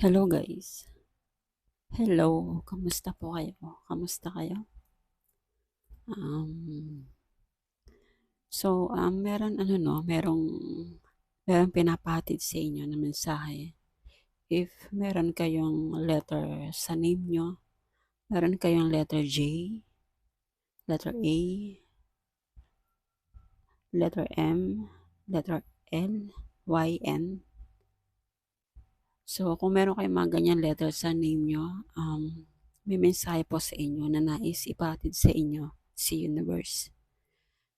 Hello guys. Hello, kamusta po kayo? Kamusta kayo? Um, so, um, meron ano no, merong, merong pinapahatid sa inyo na mensahe. If meron kayong letter sa name nyo, meron kayong letter J, letter A, letter M, letter L, Y, N, So, kung meron kayong mga ganyan letter sa name nyo, um, may mensahe po sa inyo na nais ipatid sa inyo si universe.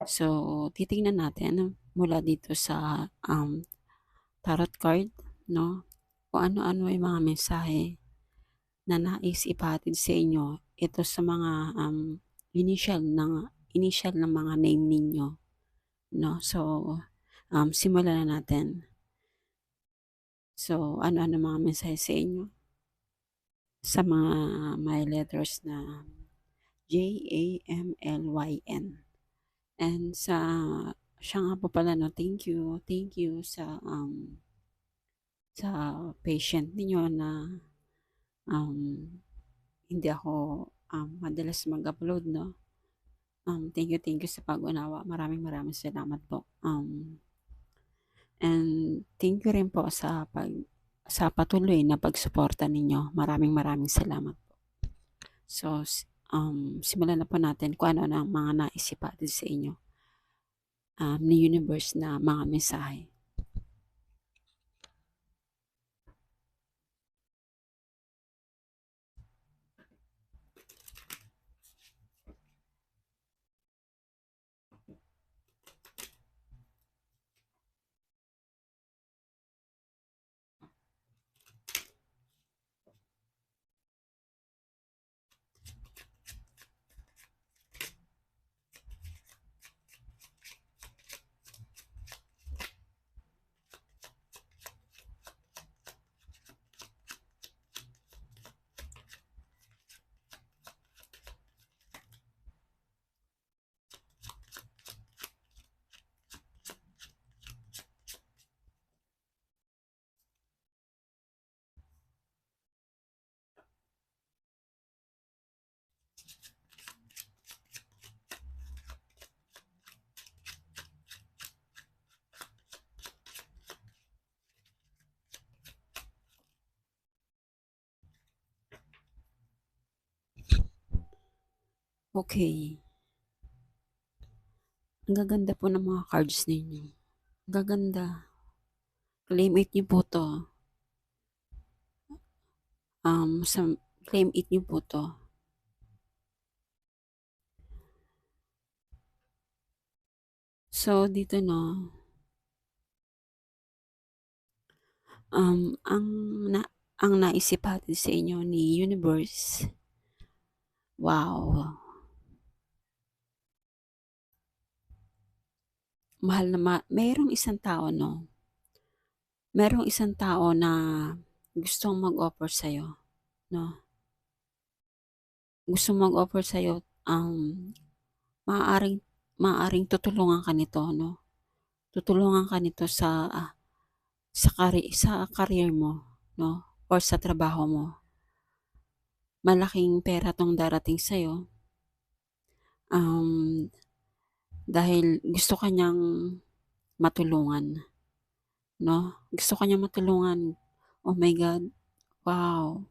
So, titingnan natin mula dito sa um, tarot card, no? Kung ano-ano yung mga mensahe na nais ipatid sa inyo ito sa mga um, initial ng initial ng mga name ninyo, no? So, um, simulan na natin. So, ano-ano mga mensahe sa inyo? Sa mga my letters na J, A, M, L, Y, N. And sa, siya nga po pala, no, thank you, thank you sa, um, sa patient niyo na, um, hindi ako, um, madalas mag-upload, no. Um, thank you, thank you sa pag-unawa. Maraming maraming salamat po. Um, And thank you rin po sa pag sa patuloy na pagsuporta ninyo. Maraming maraming salamat po. So, um, simulan na po natin kung ano na mga naisipatin sa inyo um, ni universe na mga mensahe. Okay. Ang gaganda po ng mga cards ninyo. Ang gaganda. Claim it niyo po to. Um, sa, claim it niyo po to. So, dito no, um, ang, na, ang naisip natin sa inyo ni Universe, wow, mahal na ma mayroong isang tao, no? Merong isang tao na gustong mag-offer sa'yo, no? Gustong mag-offer sa'yo, um, maaaring, maaaring tutulungan ka nito, no? Tutulungan ka nito sa, uh, sa, kari sa career mo, no? Or sa trabaho mo. Malaking pera tong darating sa'yo. Um, dahil gusto kanyang matulungan. No? Gusto kanyang matulungan. Oh my God. Wow.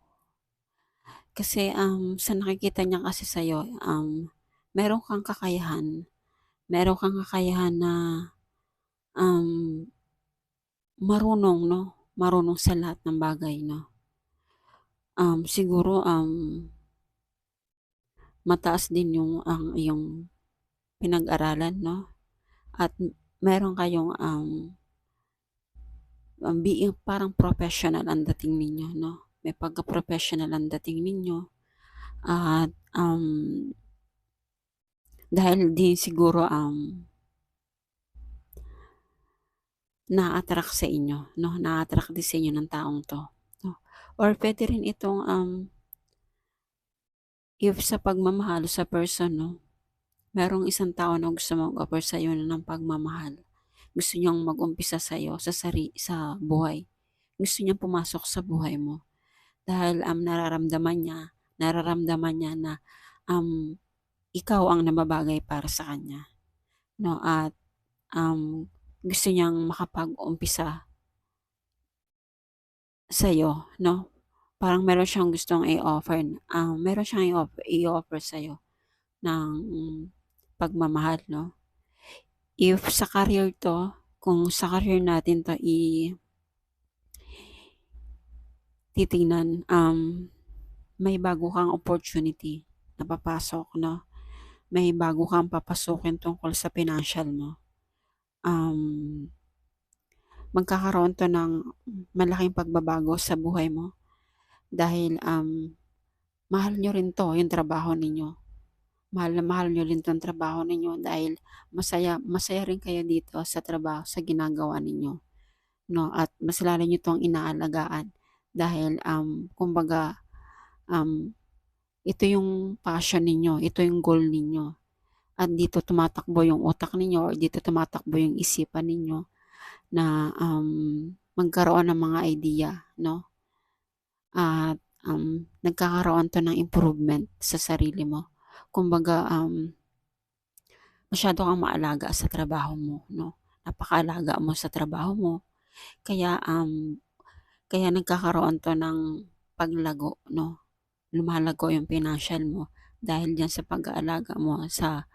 Kasi um, sa nakikita niya kasi sa'yo, um, meron kang kakayahan. Meron kang kakayahan na um, marunong, no? Marunong sa lahat ng bagay, no? Um, siguro, um, mataas din yung ang yung pinag-aralan, no? At meron kayong um, um being parang professional ang dating ninyo, no? May pagka-professional ang dating ninyo. At um, dahil din siguro um, na-attract sa inyo, no? Na-attract din sa inyo ng taong to. No? Or pwede rin itong um, if sa pagmamahal sa person, no? Merong isang tao na gusto mag-offer sa iyo ng pagmamahal. Gusto niyang mag-umpisa sa iyo sa sari sa buhay. Gusto niyang pumasok sa buhay mo. dahil, um, nararamdaman niya nararamdaman niya na, um, ikaw ang nababagay para sa kanya, 'no, at, um, gusto niyang makapag-umpisa sa'yo, 'no. Parang meron siyang gustong i-offer, um, meron siyang i-off i-offer sa'yo ng pagmamahal, 'no. If sa career 'to, kung sa career natin 'to i titingnan, um, may bago kang opportunity na papasok, 'no. May bago kang papasukin tungkol sa financial mo. Um, magkakaroon 'to ng malaking pagbabago sa buhay mo dahil, um, mahal niyo rin 'to, yung trabaho ninyo. Mahal na mahal niyo rin 'tong trabaho ninyo dahil masaya masaya rin kayo dito sa trabaho sa ginagawa ninyo, 'no, at mas lalo niyo 'tong inaalagaan dahil, um, kumbaga, um, ito yung passion ninyo, ito yung goal ninyo at dito tumatakbo yung utak ninyo or dito tumatakbo yung isipan ninyo na, um, magkaroon ng mga idea, 'no. At, um, nagkakaroon 'to ng improvement sa sarili mo. Kumbaga, um, masyado kang maalaga sa trabaho mo, 'no. Napakaalaga mo sa trabaho mo kaya, um, kaya nagkakaroon 'to ng paglago, 'no. Lumalago yung financial mo dahil diyan sa pag-aalaga mo sa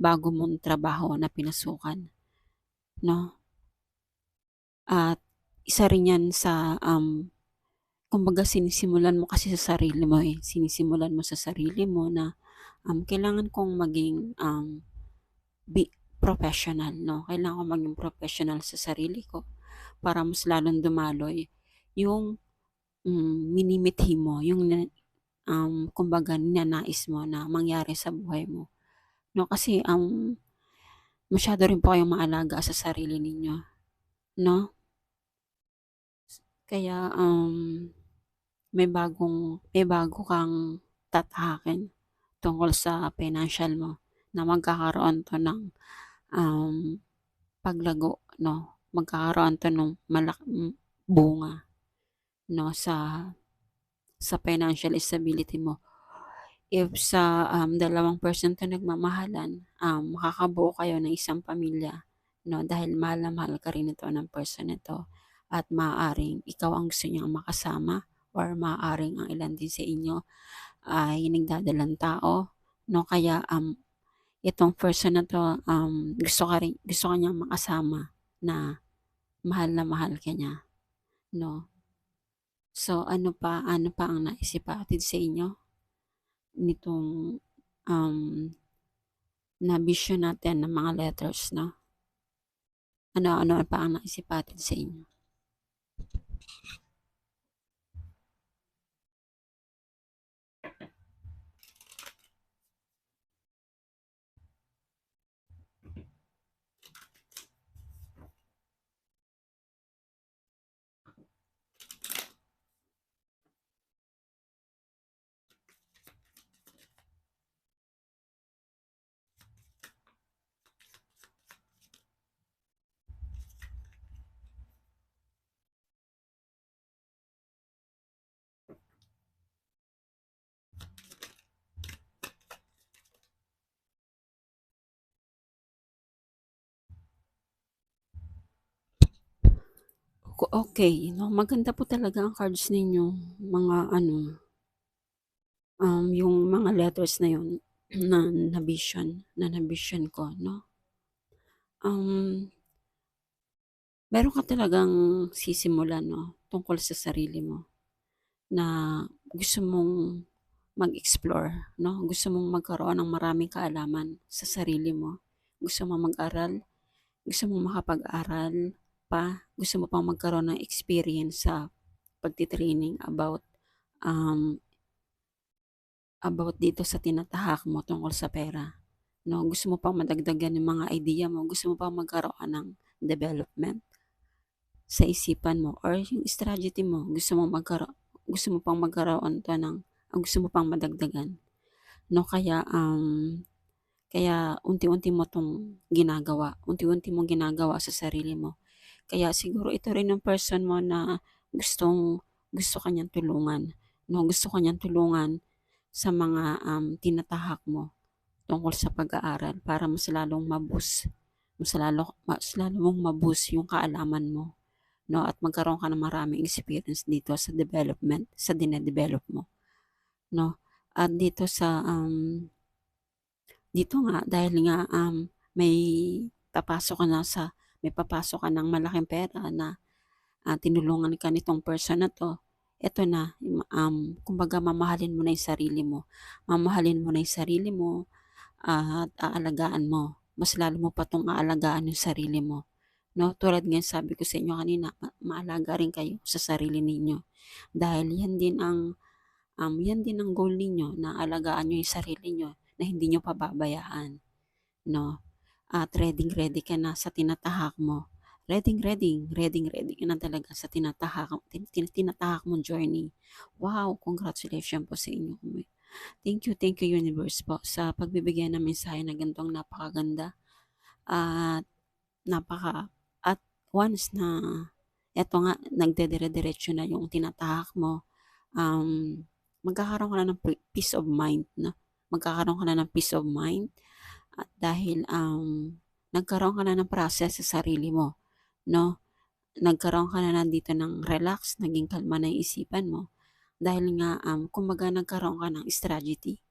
bago mong trabaho na pinasukan, 'no. At isa rin 'yan sa, um, kumbaga sinisimulan mo kasi sa sarili mo, eh, sinisimulan mo sa sarili mo na, um, kailangan kong maging, um, be professional, 'no. Kailangan kong maging professional sa sarili ko para mas lalong dumaloy yung, hmm, minimithi mo, yung um, kumbaga ninanais mo na mangyari sa buhay mo, 'no. Kasi, um, masyado rin po kayong maalaga sa sarili ninyo, 'no. Kaya, um, may bagong may bago kang tatahakin tungkol sa financial mo na magkakaroon 'to ng, um, paglago, 'no. Magkakaroon 'to nung malak bunga, 'no, sa sa financial stability mo. If sa, um, dalawang person 'to nagmamahalan, um, makakabuo kayo ng isang pamilya, 'no, dahil mahal na mahal ka rin nito ng person na 'to at maaaring ikaw ang gusto niyang makasama or maaaring ang ilan din sa inyo ay nagdadalang tao, 'no. Kaya, um, itong person na 'to, um, gusto ka rin gusto ka niyang makasama na mahal na mahal ka niya, 'no. So, ano pa ano pa ang nais ipahatid sa inyo nitong, um, na bisyon natin ng mga letters, 'no? Ano-ano pa ang nais ipahatid sa inyo? Ko okey, 'no, maganda po talaga ang cards ninyo, mga ano, um, yung mga letters na yun na na-vision na na-vision ko, 'no. Um meron ka talagang sisimulan, 'no, tungkol sa sarili mo na gusto mong mag-explore, 'no, gusto mong magkaroon ng maraming kaalaman sa sarili mo. Gusto mong mag-aral, gusto mong makapag-aral pa, gusto mo pang magkaroon ng experience sa pagti-training about, um about dito sa tinatahak mo tungkol sa pera, 'no. Gusto mo pang madagdagan yung mga idea mo, gusto mo pang magkaroon ng development sa isipan mo or yung strategy mo, gusto mong magkaro gusto mo pang magkaroon 'to ng gusto mo pang madagdagan, 'no. Kaya, um, kaya unti-unti mo 'tong ginagawa, unti-unti mong ginagawa sa sarili mo. Kaya siguro ito rin yung person mo na gustong gusto ka niyang tulungan, 'no, gusto ka niyang tulungan sa mga, um, tinatahak mo tungkol sa pag-aaral para mas lalong ma-boost, mas lalo mas lalo mong ma-boost yung kaalaman mo, 'no, at magkaroon ka ng maraming experience dito sa development, sa dine-develop mo, 'no. At dito sa, um dito nga dahil nga, um, may papasok ka na sa may papasok ka ng malaking pera na, ah, tinulungan ka nitong person na 'to, eto na, um, kumbaga mamahalin mo na yung sarili mo. Mamahalin mo na yung sarili mo at aalagaan mo. Mas lalo mo pa 'tong aalagaan yung sarili mo, 'no. Tulad nga ng sabi ko sa inyo kanina, ma maalaga rin kayo sa sarili ninyo. Dahil yan din ang, um, yan din ang goal ninyo na alagaan niyo yung sarili niyo, na hindi niyo pababayaan, 'no. At reading-ready ka na sa tinatahak mo. Reading-ready, reading-ready ka na talaga sa tinatahak tin tin tinatahak mong journey. Wow, congratulations po sa inyo. Thank you, thank you universe po sa pagbibigay ng mensahe na ganitong napakaganda at napaka at once na eto nga nagdedire-diretso na yung tinatahak mo, um, magkakaroon ka na ng peace of mind 'no. Magkakaroon ka na ng peace of mind at dahil, um, nagkaroon ka na ng process sa sarili mo, 'no. Nagkaroon ka na nandito ng relax, naging kalma na yung isipan mo dahil nga, um, kumbaga nagkaroon ka ng strategy.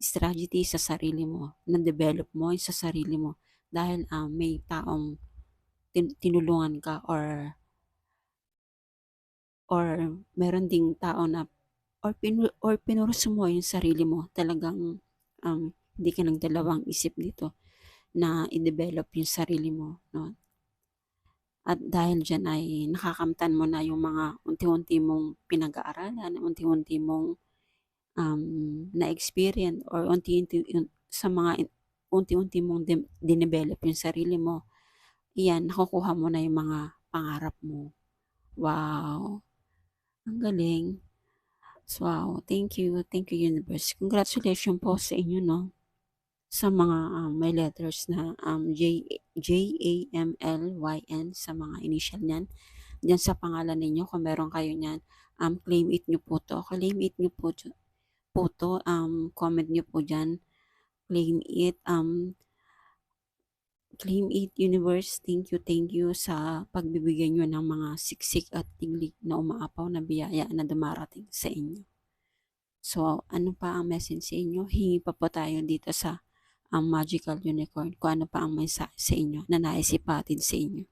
Strategy sa sarili mo, na-develop mo sa sarili mo dahil, um, may taong tin tinulungan ka or or meron ding tao na or pinu or pinurus mo yung sarili mo talagang, um, hindi ka nagdalawang isip dito na i-develop yung sarili mo, 'no. At dahil diyan ay nakakamtan mo na yung mga unti-unti mong pinag-aaralan, unti-unti mong, um, na-experience or unti-unti sa mga unti-unti mong din dinevelop yung sarili mo, iyan nakukuha mo na yung mga pangarap mo. Wow, ang galing. Wow, thank you, thank you universe. Congratulations po sa inyo 'no, sa mga, um, may letters na, um, J J-A-M-L-Y-N sa mga initial niyan. Diyan sa pangalan ninyo kung meron kayo niyan, um, claim it niyo po 'to, claim it niyo po po 'to, um, comment niyo po diyan, claim it, um claim it universe. Thank you, thank you sa pagbibigay niyo ng mga siksik at tiglig na umaapaw na biyaya na dumarating sa inyo. So, ano pa ang message sa inyo? Hingi pa po tayo dito sa, um, Magical Unicorn kung ano pa ang mensahe sa inyo na nais ipahatid sa inyo.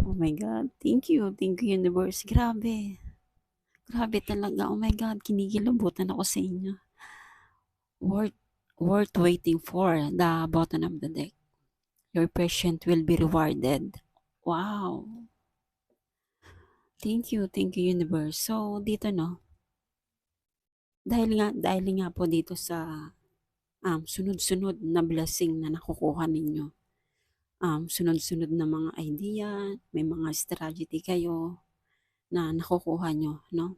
Oh my God, thank you, thank you universe. Grabe. Grabe talaga, oh my God, kinikilabutan ako sa inyo. Worth worth waiting for, the bottom of the deck. Your patient will be rewarded. Wow. Thank you, thank you universe. So, dito 'no dahil nga dahil nga po dito sa, um, sunod-sunod na blessing na nakukuha ninyo, um, sunod-sunod na mga idea, may mga strategy kayo na nakukuha niyo 'no.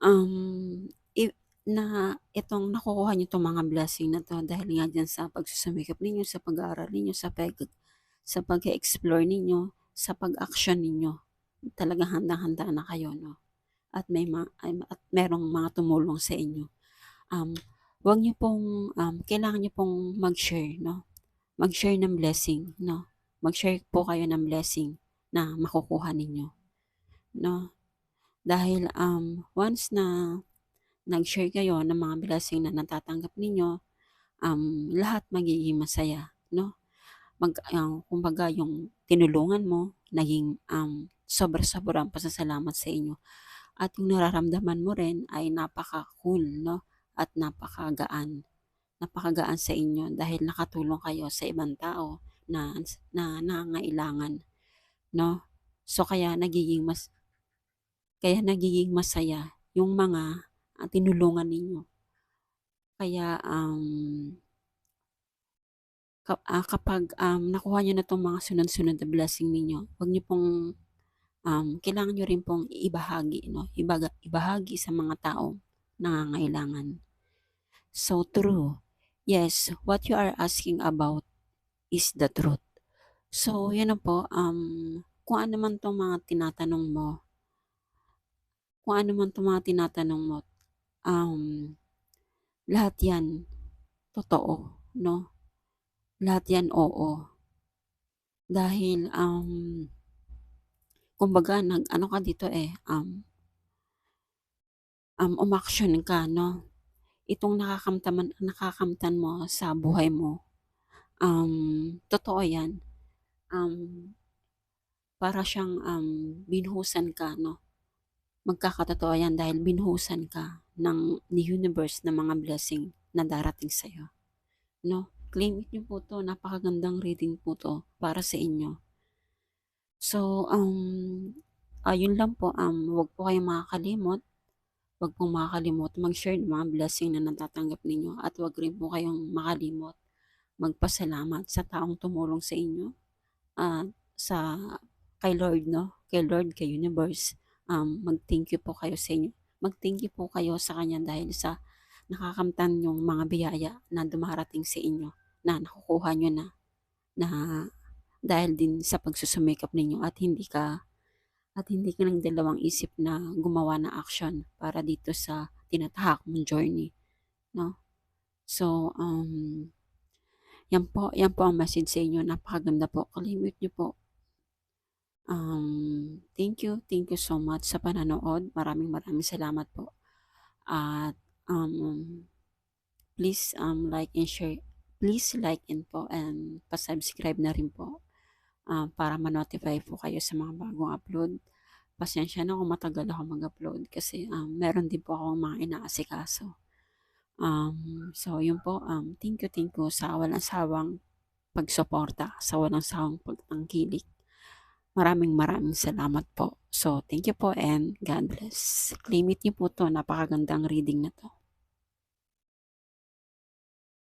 Um, i na itong nakukuha niyo 'tong mga blessing na 'to dahil nga diyan sa pagsusumikap ninyo, sa pag-aaral ninyo, sa pag sa pag-e-explore ninyo, sa pag-action ninyo. Talagang handang-handa na kayo 'no, at may ma at merong mga tumulong sa inyo. Um, wag niyo pong, um, kailangan niyo pong mag-share 'no, mag-share ng blessing 'no, mag-share po kayo ng blessing na makukuha ninyo 'no. Dahil, um, once na nag-share kayo ng mga blessing na natatanggap ninyo, um, lahat magiging masaya 'no. Mag um, kumbaga yung tinulungan mo naging, um, sobra-sobra ang pasasalamat sa inyo at yung nararamdaman mo rin ay napaka-cool 'no, at napakagaan napakagaan sa inyo dahil nakatulong kayo sa ibang tao na na nangangailangan, 'no? So, kaya nagiging mas kaya nagiging masaya yung mga, ah, tinulungan ninyo. Kaya, um ah, kapag, um, nakuha niyo na 'tong mga sunod-sunod na blessing ninyo, wag niyo pong, um, kailangan niyo rin pong ibahagi 'no, ibaga ibahagi sa mga taong nangangailangan. So, true. Yes, what you are asking about is the truth. So, yun na po, um, kung ano man 'tong mga tinatanong mo kung ano man 'tong mga tinatanong mo, um, lahat 'yan totoo, 'no? Lahat 'yan, oo. Dahil, um, kumbaga nag-ano ka dito, eh, um um, umaksyon ka, 'no? Itong nakakamtaman nakakamtan mo sa buhay mo, um, totoo 'yan. Um, para siyang, um, binuhusan ka, 'no? Magkakatotoo 'yan dahil binuhusan ka ng ni universe ng mga blessing na darating sa'yo, 'no? Claim niyo po 'to, napakagandang reading po 'to para sa inyo. So, um, ayun lang po, um, wag po kayong makakalimot, wag pong makakalimot. Mag-share ng mga blessing na natatanggap ninyo at wag rin po kayong makalimot. Magpasalamat sa taong tumulong sa inyo, at sa kay Lord, 'no? Kay Lord, kay universe, um, mag-thank you po kayo sa inyo. Mag-thank you po kayo sa kanya dahil sa nakakamtan niyong mga biyaya na dumarating sa inyo, na nakukuha niyo na, na dahil din sa pagsusumikap ninyo at hindi ka at hindi ka nagdalawang isip na gumawa ng aksyon para dito sa tinatahak mong journey, 'no? So, um, 'yan po 'yan po ang message sa inyo, napakaganda po, claim it niyo po. Um, thank you, thank you so much sa panonood, maraming maraming salamat po. At, um, please, um, like and share please like and po and pa-subscribe na rin po, ah, para ma-notify po kayo sa mga bagong upload. Pasensya na kung matagal ako mag-upload kasi, um, meron din po akong mga inaasikaso. Um, so yun po, um, thank you, thank you sa walang sawang pagsuporta, sa walang sawang pagtangkilik. Maraming maraming salamat po. So, thank you po and God bless. Claim it niyo po 'to, napakagandang reading na 'to.